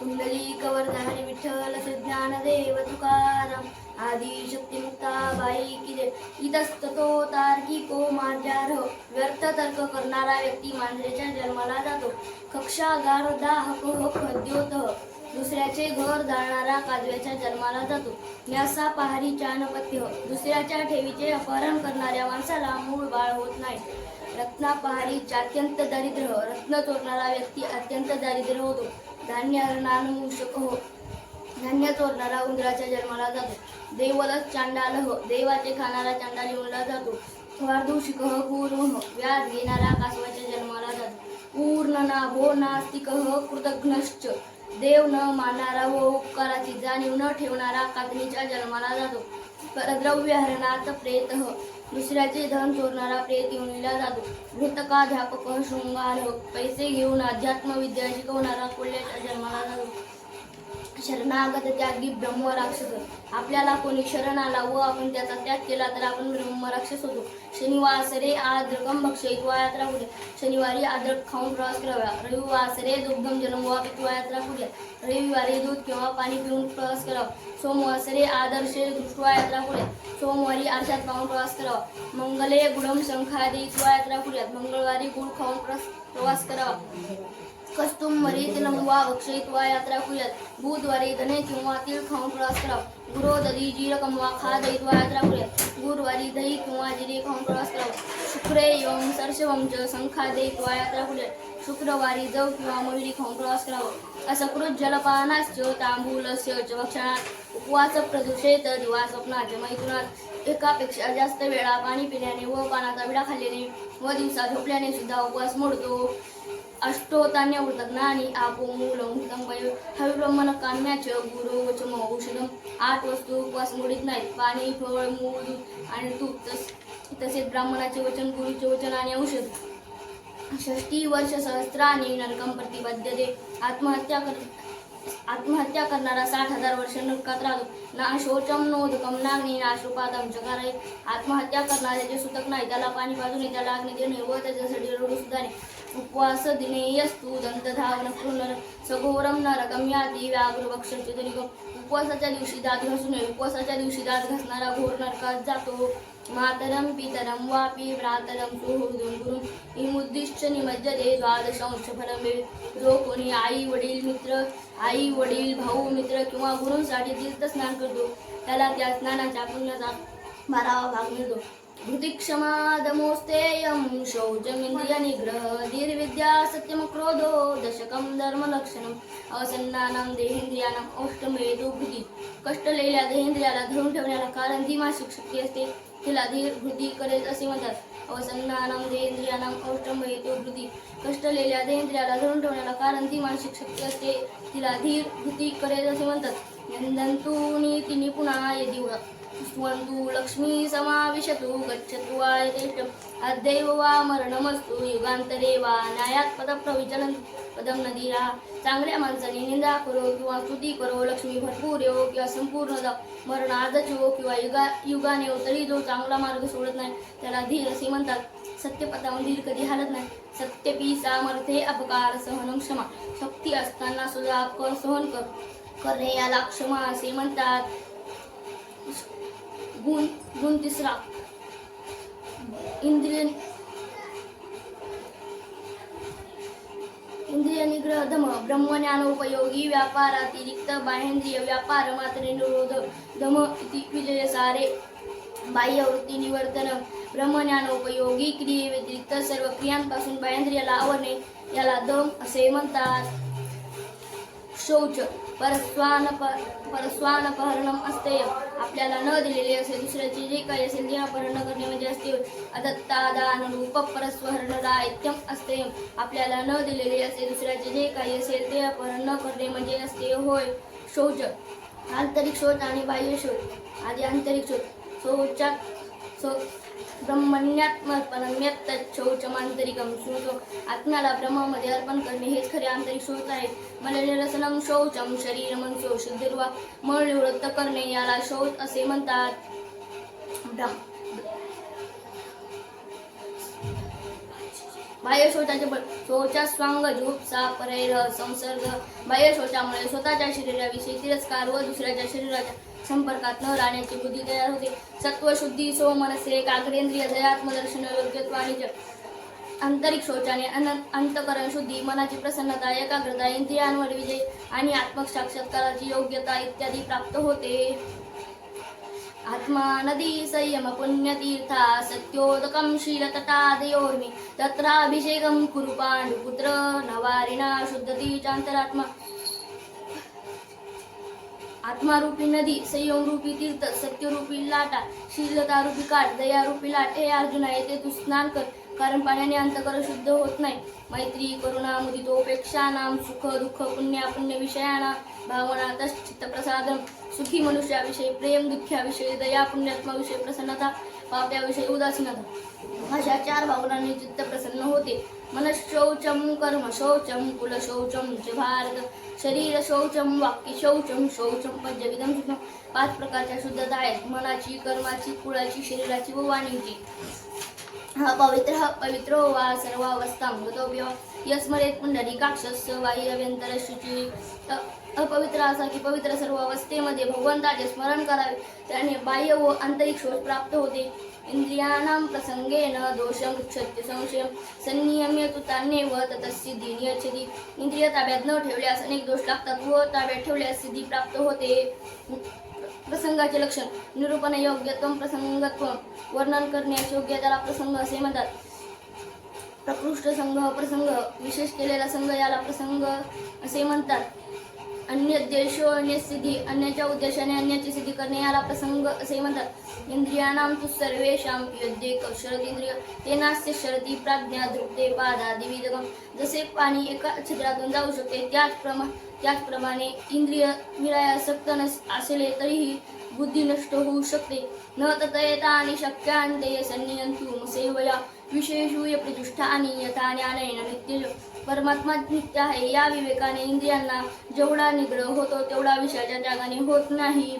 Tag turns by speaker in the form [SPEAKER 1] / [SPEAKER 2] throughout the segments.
[SPEAKER 1] कुंडली कवरधारी विठ्ठल ज्ञानदेव तुकाराम. आदी शक्ती मुक्ता बाई किरे इतस्ततो तार्किको मार्जारह हो. व्यर्थ तर्क करणारा व्यक्ती मांजरेच्या जन्माला जातो. कक्षागार दाहक खद्योत हो. दुसऱ्याचे घर जाळणारा काजव्याच्या जन्माला जातो. न्यासा पहारी चानपत्य हो. दुसऱ्याच्या ठेवीचे अपहरण करणाऱ्या माणसाला मूळ बाळ होत नाही. रत्नापहारी अत्यंत दरिद्र रत्न चोरणारा व्यक्ती अत्यंत दारिद्र्य होतो. धान्य हरणानुषक हो. धान्य चोरणारा उंदराच्या जन्माला जातो. देवलच चांडालह हो. देवाचे खाणारा चांडा लिहूनला जातो. वार्दूषिक पूर्व हो. हो. व्याज घेणारा कासवाच्या जन्माला जातो. पूर्ण ना भो नास्तिक कृतघ्नश्च. देव न मानणारा व उपकाराची जाणीव न ठेवणारा कातणीच्या जन्माला जातो. परद्रव्य हरणात प्रेत दुसऱ्याचे धन चोरणारा प्रेत येऊनला जातो. मृतकाध्यापक शृंगार पैसे घेऊन अध्यात्म विद्या शिकवणारा कोल्ह्याच्या जन्माला जातो. शरणागत त्यागी ब्रह्म राक्षस. आपल्याला कोणी शरण आला व आपण त्याचा त्याग केला तर आपण ब्रह्म राक्षस होतो. शनिवासरे आद्रकम भक्ष यात्रा पुढे शनिवारी आद्रक खाऊन प्रवास करावा. रविवासरे दुग्धम जलम वा पित्वा यात्रा पुढे रविवारी दूध किंवा पाणी पिऊन प्रवास करावा. सोमवासरे आदर्श दृष्टवा यात्रा पुढे सोमवारी आरशात पाहून प्रवास करावा. मंगले गुडम शंखादी यात्रा पुढे मंगळवारी गुळ खाऊन प्रवास कस्तुम करावा कस्तुमरी तिलम वा यात्रा कुर्यात बुधवारी धने किंवा तीळ खाऊन प्रवास करावा गुरो जीरकम वा खा दहित्वा यात्रा कुर्यात गुरुवारी दही किंवा जिरे खाऊन प्रवास करावा शुक्रे यम सरशवम च संखा वा यात्रा कुर्यात शुक्रवारी जव किंवा मयुरी खाऊन प्रवास करावा असकृत जलपानाश्च तांबूलस्य च भक्षणात। उपवास प्रदूषित दिवा स्वप्नात मैथुनात। एकापेक्षा जास्त वेळा पाणी पिल्याने व पानाचा विडा खाल्ल्याने व दिवसा झोपल्याने सुद्धा उपवास मोडतो। अष्टोतान्य वृतज्ञानी आपो मूलम हितंबय हविब्रह्मण काम्याचं गुरु वचम औषधम। आठ वस्तू उपवास नाहीत. पाणी फळ मूळ दूध आणि तूप तस तसेच ब्राह्मणाचे वचन गुरुचे वचन आणि औषध. षष्टी वर्ष सहस्राने नरकम प्रतिबद्धते आत्महत्या कर आत्महत्या करणारा साठ हजार वर्ष नरकात राहतो ना शोचम नोदकम नागणी नाशुपादम चकारे आत्महत्या करणाऱ्याचे सुतक नाही त्याला पाणी पाजू नये त्याला अग्नी देणे व त्याच्यासाठी रडू सुद्धा नाही उपवास दिनेयस्तु दंतधावन पुनर सघोरम नरकम याती व्याघ्र भक्षण उपवासाच्या दिवशी दात घासू नये. उपवासाच्या दिवशी दात घासणारा घोर नरकात जातो. मातरं पितरं वापि भ्रातरं सुहृदं गुरु इमुद्दिश्च निमज्जते द्वादशंशफलं जो कोणी आई वडील मित्र आई वडील भाऊ मित्र किंवा गुरूंसाठी तीर्थ स्नान करतो त्याला त्या स्नानाच्या पुण्याचा बारावा भाग मिळतो। धृतिक्षमादमोस्तेयं शौचमिन्द्रियनिग्रह दीर्विद्या धीर्विद्या सत्यम क्रोधो दशकं धर्मलक्षणम् अवसन्नानां देहेंद्रियानां औष्टमेतु भृती कष्टलेल्या देहेंद्रियाला धरून ठेवण्याला कारण ती मासिक शक्ती असते। हिलाधीर वृद्धी करेल असे म्हणतात. अवसन्नानां देहेंद्रियानां औष्टमेतु वृद्धी. कष्टलेल्या देंद्रियाला धरून ठेवण्याला कारण ती मानसिक शक्ती असते. तिला धीर भृती करेल असे म्हणतात. नंदंतु नीती निपुणा यदि स्वन्तु लक्ष्मी समाविशतु गच्छतु आयतेष्टम्। अद्यैव वा मरणमस्तु युगान्तरे वा न्यायात पदप्रविचलन। पदम नदीरा चांगल्या माणसाने निंदा करो किंवा स्तुती करो लक्ष्मी भरपूर येवो किंवा संपूर्ण द मरण अर्धच येवो किंवा युगा युगाने तरी जो चांगला मार्ग सोडत नाही त्याला धीर असे म्हणतात। सत्यपथावर धीर कधी हालत नाही। सत्यपी सामर्थ्ये अपकार सहनम क्षमा। शक्ती असताना सुद्धा कर सहन कर। करणे याला क्षमा असे म्हणतात. गुण गुण तिसरा. इंद्रिय इंद्रिय निग्रह धम ब्रह्मज्ञानोपयोगी व्यापारातिरिक्त बाहेंद्रिय व्यापार मात्र निरोध धम इति विजयसारे बाह्यवृत्ती निवर्तन ब्रह्मज्ञान ब्रह्मज्ञानोपयोगी क्रियेव्यतिरिक्त सर्व क्रियांपासून बाहेंद्रियाला आवडणे याला दम असे म्हणतात. शौच परस्वान परस्वानपहरणम असते आपल्याला न दिलेले असेल दुसऱ्याचे जे काही असेल ते अपहरण करणे म्हणजे असते. अदत्तादानुरूप परस्वहरण राहित्यम असते आपल्याला न दिलेले असेल दुसऱ्याचे जे काही असेल ते अपहरण न करणे म्हणजे असते. होय. शौच. आंतरिक शोध आणि बाह्य शोध आधी आंतरिक शोध शौचात शौ शोच आत्म्याला ब्रह्मामध्ये अर्पण करणे हेच खरे आंतरिक शोच आहे मलनिरसनम शौचम शरीर मनसो शुद्धिर्वा मळ निवृत्त करणे याला शौच असे म्हणतात. बाह्य शोचाचे शोचा स्वांग झोप परैर संसर्ग. बाह्य शोचामुळे स्वतःच्या शरीराविषयी तिरस्कार व दुसऱ्याच्या शरीराच्या संपर्कात न राहण्याची बुद्धी तयार होते. सत्वशुद्धी सोमनसे मनसे दयात्मदर्शन योग्यत्व आणि ज- आंतरिक शौचाने अन अंतकरण शुद्धी मनाची प्रसन्नता एकाग्रता इंद्रियांवर विजय आणि आत्मक साक्षात्काराची योग्यता इत्यादी प्राप्त होते. आत्मा नदी संयम पुण्यतीर्था सत्योदकं शीलतटादयोर्मि तत्राभिषेकं कुरु पाण्डुपुत्र नवारिणा शुद्धती चांतरात्मा आत्मारूपी नदी संयमरूपी तीर्थ सत्यरूपी लाटा शीलतारूपी काठ दयारूपी लाट हे अर्जुना येथे तू स्नान कर. कारण पाण्याने अंतकर शुद्ध होत नाही. मैत्री करुणा मुदितोपेक्षा नाम सुख दुःख पुण्य पुण्य विषयाना भावना तश्चित्त प्रसादन सुखी मनुष्याविषयी प्रेम दुःखाविषयी दया पुण्यात्माविषयी प्रसन्नता पाप्याविषयी उदासीनता. अशा चार भावनांनी चित्त प्रसन्न होते. मनशौचम कर्म शौचम कुल शौचम च भारत। शरीर शौचम वाक्य शौचम शौचम पंचविधम सुखम पाच प्रकारच्या शुद्धता आहेत मनाची कर्माची कुळाची शरीराची व वाणीची। हा पवित्र हा पवित्र वा सर्वावस्थां मृतोभ्य यस्मरेत पुंडरीकाक्षस्य वायव्यंतर शुची अपवित्र असा की पवित्र सर्व अवस्थेमध्ये भगवंताचे स्मरण करावे. त्याने बाह्य व आंतरिक शोध प्राप्त होते. इंद्रियाणां प्रसंगेन दोषं गच्छत्य संशय. संनियम्य तु तान्येव नियच्छती. इंद्रिय ताब्यात न ठेवल्यास अनेक दोष लागतात व ताब्यात ठेवल्यास सिद्धी प्राप्त होते. प्रसंगाचे लक्षण. निरूपण योग्यत्व प्रसंगत्व वर्णन करण्यास योग्य त्याला प्रसंग असे म्हणतात. प्रकृष्ट संघ प्रसंग. विशेष केलेला संघ याला प्रसंग असे म्हणतात. अन्य देश अन्य सिद्धी अन्याच्या उद्देशाने अन्याची सिद्धी करणे याला प्रसंग असे म्हणतात. इंद्रियाणाम तु सर्वेशाम योद्धे शरद इंद्रिय तेनास्य शरदी प्राज्ञा दृप्ते पादादी दिविदगम जसे पाणी एका छिद्रातून जाऊ शकते त्याचप्रमा त्याचप्रमाणे इंद्रिय विरायासक्त नस असले तरीही बुद्धी नष्ट होऊ शकते. न ततयता आणि शक्यांते संनियंतु सेवया विशेषूय प्रतिष्ठानी यथा ज्ञानेन नित्य परमात्मा नित्य आहे. या विवेकाने इंद्रियांना जेवढा निग्रह होतो तेवढा विषयाच्या जागाने होत नाही.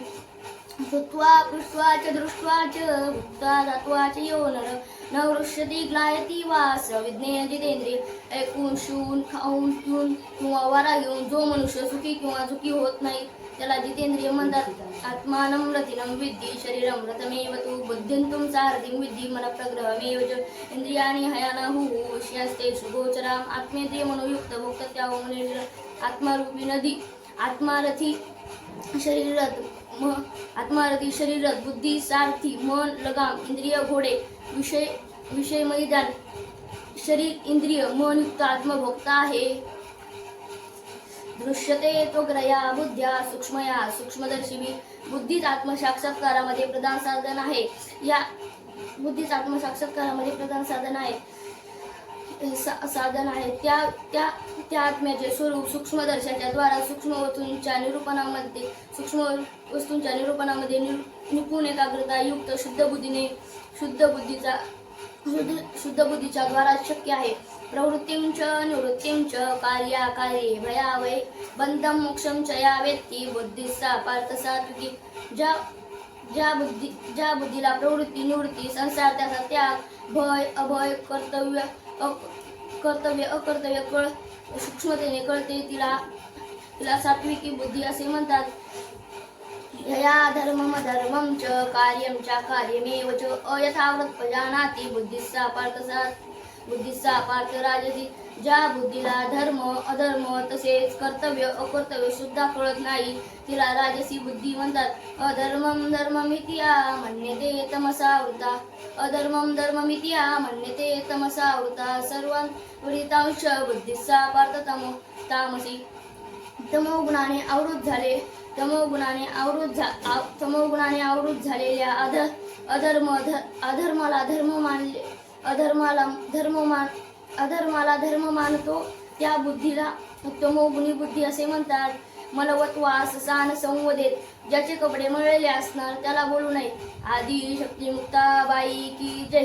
[SPEAKER 1] श्रुत्वा पृष्ट्वा च दृष्ट्वा च भुक्त्वा दात्वा च यो नर न वृष्यती ग्लायती वास विज्ञेय जितेंद्रिय ऐकून शून खाऊन पिऊन किंवा वारा घेऊन जो मनुष्य सुखी किंवा सुखी होत नाही त्याला जितेंद्रिय म्हणतात. आत्मानं रथिनं विद्धी शरीरं रथमेव तू बुद्धिंतुं सारथिं विद्धी मनप्रग्रहमेव च. इंद्रियाणि हयानहु असते सुगोचराम आत्मेंद्रिय मनोयुक्त भोक्त त्या आत्मारूपी नदी. आत्मारथी शरीरात म आत्मारथी शरीरात बुद्धी सारथी मन लगाम इंद्रिय घोडे विषय विषय मैदान शरीर इंद्रिय मन युक्त आत्मभोक्ता आहे. दृश्यते त्वग्रया बुद्ध्या सूक्ष्मया सूक्ष्मदर्शिनी. बुद्धीच आत्मसाक्षात्कारामध्ये प्रधान साधन आहे. या बुद्धीच आत्मसाक्षात्कारामध्ये प्रधान साधन आहे. सा- साधन आहे. त्या त्या त्या आत्म्याचे स्वरूप सूक्ष्मदर्शाच्या द्वारा सूक्ष्म वस्तूंच्या निरूपणामध्ये सूक्ष्म वस्तूंच्या निरूपणामध्ये नि निपुण एकाग्रता युक्त शुद्ध बुद्धीने शुद्ध बुद्धीचा शुद्ध शुद्ध बुद्धीच्या द्वारा शक्य आहे. प्रवृत्तीं च निवृत्तीं च कार्याकार्ये भयावय बंधं मोक्षं च या वेत्ती बुद्धिस्सा पार्थ सात्विकी ज्या ज्या बुद्धी ज्या बुद्धीला प्रवृत्ती निवृत्ती संसार त्याचा त्याग भय अभय कर्तव्य कर्तव्य अकर्तव्य कळ सूक्ष्मतेने कळते तिला तिला सात्विकी बुद्धी असे म्हणतात। यया धर्मम धर्मं च कार्यं च कार्यमेव च। अयथावत् प्रजानाति बुद्धिस्सा पार्थसा बुद्धीचा पार्थ राजसी ज्या बुद्धीला धर्म अधर्म तसेच कर्तव्य अकर्तव्य सुद्धा कळत नाही तिला राजसी बुद्धी म्हणतात. अधर्मं धर्ममिति ते मन्यते तमसावृता अधर्मं धर्ममितिया मन्यते तमसावृता होता सर्वांश बुद्धिस्सा पार्थ तमो तामसी. तमोगुणाने आवृत झाले तमोगुणाने आवृत झा तमोगुणाने आवृत झालेल्या अध अधर्म ध अधर्माला धर्म मानले अधर्माला धर्म मान अधर्माला धर्म मानतो त्या बुद्धीला तमोगुणी बुद्धी असे म्हणतात. मलवत वास सान संवदेत ज्याचे कपडे मळलेले असणार त्याला बोलू नये. आदी शक्ती मुक्ताबाई की जय.